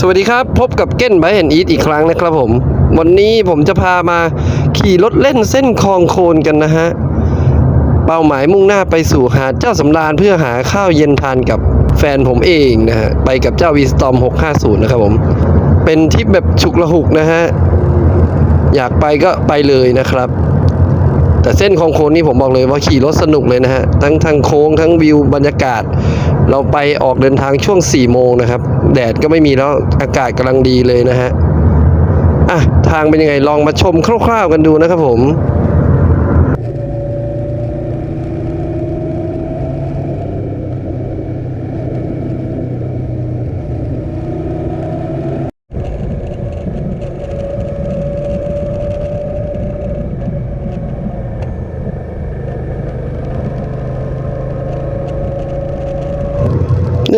สวัสดีครับ พบกับเก้นไบแอนอีทอีกครั้งนะครับผม วันนี้ผมจะพามาขี่รถเล่นเส้นคลองโคนกันนะฮะ เป้าหมายมุ่งหน้าไปสู่หาดเจ้าสำราญเพื่อหาข้าวเย็นทานกับแฟนผมเองนะฮะ ไปกับเจ้าวีสตอม650 นะครับผม เป็นทริปแบบฉุกละหุกนะฮะ อยากไปก็ไปเลยนะครับ แต่เส้นคลองโคนนี่ผมบอกเลยว่าขี่รถสนุกเลยนะฮะ ทั้งทางโค้งทั้งวิวบรรยากาศ เราไปออกเดินทางช่วง4โมงนะครับ แดดก็ไม่มีแล้วอากาศกำลังดีเลยนะฮะอะทางเป็นยังไงลองมาชมคร่าวๆกันดูนะครับผม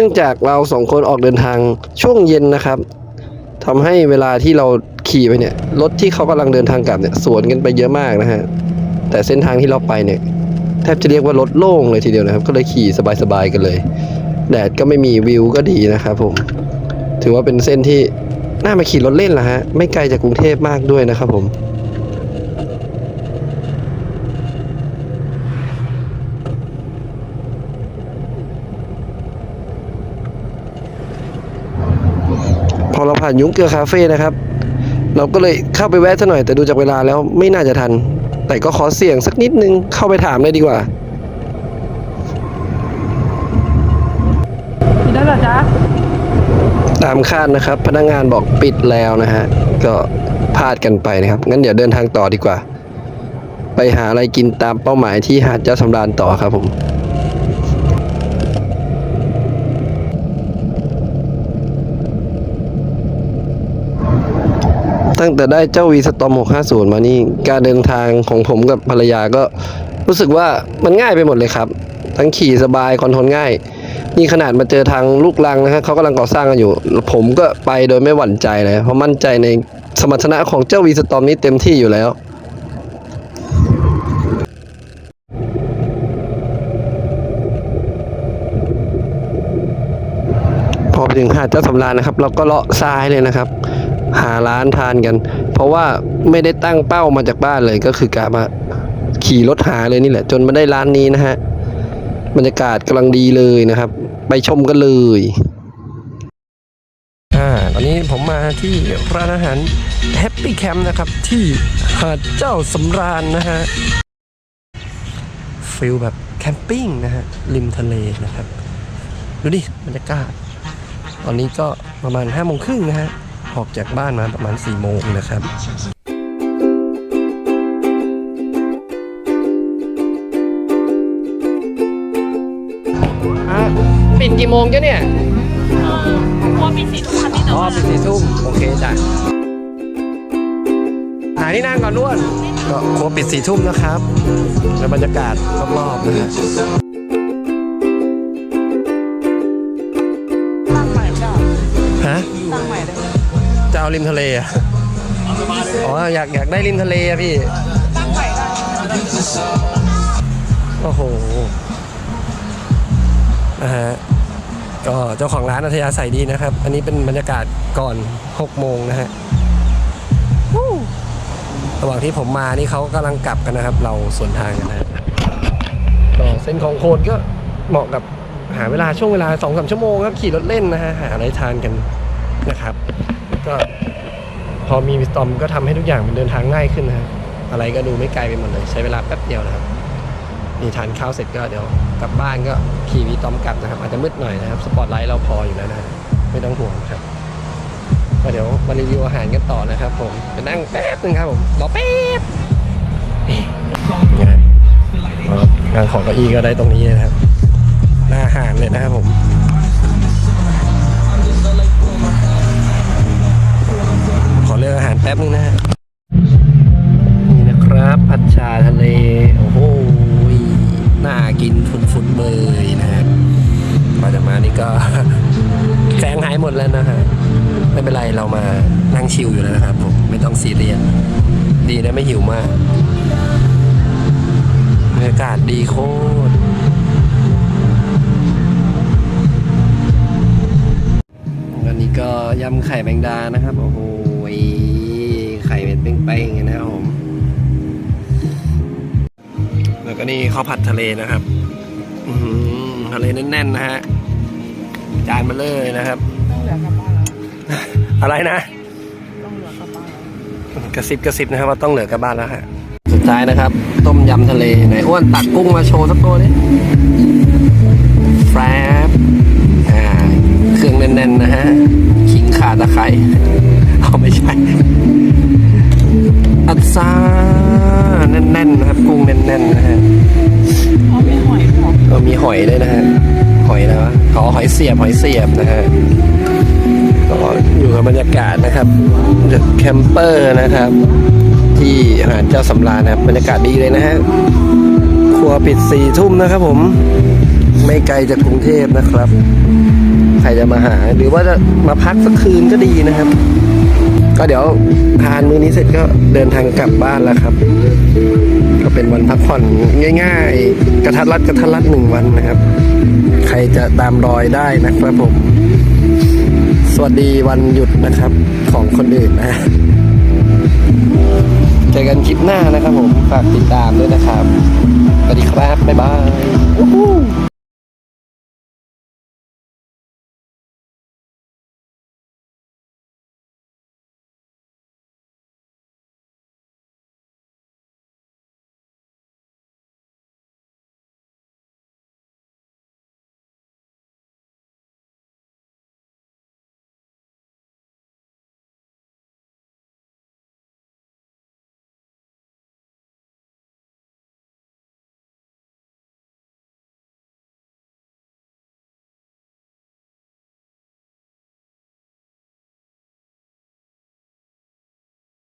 นื่องจากเราสองคนออกเดินทางช่วงเย็นนะครับทำให้เวลาที่เราขี่ไปเนี่ยรถที่เขากำลังเดินทางกลับเนี่ยสวนกันไปเยอะมากนะฮะแต่เส้นทางที่เราไปเนี่ยแทบจะเรียกว่ารถโล่งเลยทีเดียวนะครับ ก็เลยขี่สบายๆกันเลย แดดก็ไม่มีวิวก็ดีนะครับผม ถือว่าเป็นเส้นที่น่ามาขี่รถเล่นละฮะ ไม่ไกลจากกรุงเทพมากด้วยนะครับผม พอเราผ่านยุ้งเกลือคาเฟ่นะครับ เราก็เลยเข้าไปแวะซะหน่อยแต่ดูจากเวลาแล้วไม่น่าจะทัน แต่ก็ขอเสี่ยงสักนิดนึงเข้าไปถามเลยดีกว่ามีได้เหรอจ๊ะตามคาดนะครับ พนักงานบอกปิดแล้วนะฮะก็พลาดกันไปนะครับ งั้นเดี๋ยวเดินทางต่อดีกว่า ไปหาอะไรกินตามเป้าหมายที่หาดเจ้าสำราญต่อครับผม ตั้งแต่ได้เจ้าวีสตอม650 มานี่การเดินทางของผมกับภรรยาก็รู้สึกว่ามันง่ายไปหมดเลยครับ ทั้งขี่สบายคอนโทรลง่าย นี่ขนาดมาเจอทางลูกลังนะฮะเขากำลังก่อสร้างกันอยู่ ผมก็ไปโดยไม่หวั่นใจเลย เพราะมั่นใจในสมรรถนะของเจ้าวีสตอมนี้เต็มที่อยู่แล้วพอไปถึงหาดเจ้าสำราญนะครับ เราก็เลาะซ้ายเลยนะครับ หาร้านทานกัน เพราะว่าไม่ได้ตั้งเป้ามาจากบ้านเลยก็คือกะมาขี่รถหาเลยนี่แหละ จนมาได้ร้านนี้นะฮะบรรยากาศกำลังดีเลยนะครับ ไปชมกันเลยอ่าตอนนี้ผมมาที่ร้านอาหารแฮปปี้แคมป์นะครับ ที่หาดเจ้าสำราญนะฮะฟิลแบบแคมปิ้งนะฮะริมทะเลนะครับ ดูดิบรรยากาศ ตอนนี้ก็ประมาณ5้าโมงครึ่งนะฮะ ออกจากบ้านมาประมาณ4ี่โมงนะครับปิดกี่โมงจ้ะเนี่ยกลัวมีสี่ทุ่มค่ะพี่แต่อ๋อว่าปิดสี่ทุ่มโอเคจ้ะหาที่นั่งก่อนด้วนก็ครัวปิดสี่ทุ่มนะครับ แล้วบรรยากาศรอบๆนะฮะตั้ เอาริมทะเลอะอ๋ออยากอยากได้ริมทะเลอะพี่โอ้โหนะฮะก็เจ้าของร้านอัธยาศัยดีนะครับ อันนี้เป็นบรรยากาศก่อน 6 โมงนะฮะระหว่างที่ผมมานี่เขากำลังกลับกันนะครับ เราสวนทางกันนะฮะก็เส้นของโคนก็เหมาะกับหาเวลาช่วงเวลาสองสามชั่วโมงครับ ขี่รถเล่นนะฮะ หาอะไรทานกัน นะครับ ก็พอมีวิสตอมก็ทำให้ทุกอย่างมันเดินทางง่ายขึ้นนะอะไรก็ดูไม่ไกลไปหมดเลย ใช้เวลาแป๊บเดียวนะครับนี่ทานข้าวเสร็จก็เดี๋ยวกลับบ้านก็ขี่วีตอมกลับนะครับ อาจจะมืดหน่อยนะครับ สปอตไลท์เราพออยู่แล้วนะไม่ต้องห่วงครับก็เดี๋ยวมารีวิวอาหารกันต่อนะครับ ผมจะนั่งแป๊บนึงครับผมรอแป๊บงงานของเก้าอี้ก็ได้ตรงนี้นะครับหน้าอาหารเลยนะครับผม ออาหารแป๊บนึงนะฮะนี่นะครับผัดชาทะเล โอ้โหน่ากินฟุ้นๆเบยนะครับพอจะมานี่ก็แสงหายหมดแล้วนะฮะไม่เป็นไรเรามานั่งชิลอยู่แล้วนะครับผมไม่ต้องซีเรียสดีนะไม่หิวมากบรรยากาศดีโคตรวันนี้ก็ยำไข่แมงดานะครับ โอ้โห ไข่เป็นเป้งๆอย่างนะครับผม แล้วก็นี่ข้าวผัดทะเลนะครับอื้อหือทะเลแน่นๆนะฮะ จานมาเลยนะครับต้องเหลือกลับบ้านแล้วอะไรนะต้องเหลือกลับบ้านแล้วกระซิบกระซิบนะครับว่าต้องเหลือกลับบ้านแล้วฮะ สุดท้ายนะครับ ต้มยำทะเลไหนอ้วนตักกุ้งมาโชว์สักตัวดิแฟรบอ่า เครื่องแน่นๆนะฮะ ขิงขาตะไคร้ อัดซาแน่นๆนะครับกุ้งแน่นๆนะฮะเพราะมีหอยหอมก็มีหอยด้วยนะฮะหอยนะวะอ๋อหอยเสียบหอยเสียบนะฮะก็อยู่กับบรรยากาศนะครับแคมเปอร์นะครับ ที่หาดเจ้าสำราญนะครับบรรยากาศดีเลยนะฮะครัวปิดสี่ทุ่มนะครับผมไม่ไกลจากกรุงเทพนะครับ ใครจะมาหาหรือว่าจะมาพักสักคืนก็ดีนะครับ ก็เดี๋ยวทานมื้อนี้เสร็จก็เดินทางกลับบ้านแล้วครับ ก็เป็นวันพักผ่อนง่าย ๆ กระทัดรัดกระทัดรัดหนึ่งวันนะครับ ใครจะตามรอยได้นะครับผม สวัสดีวันหยุดนะครับของคนอื่นนะเจอกันคลิปหน้านะครับผม ฝากติดตามด้วยนะครับ สวัสดีครับ บ๊ายบาย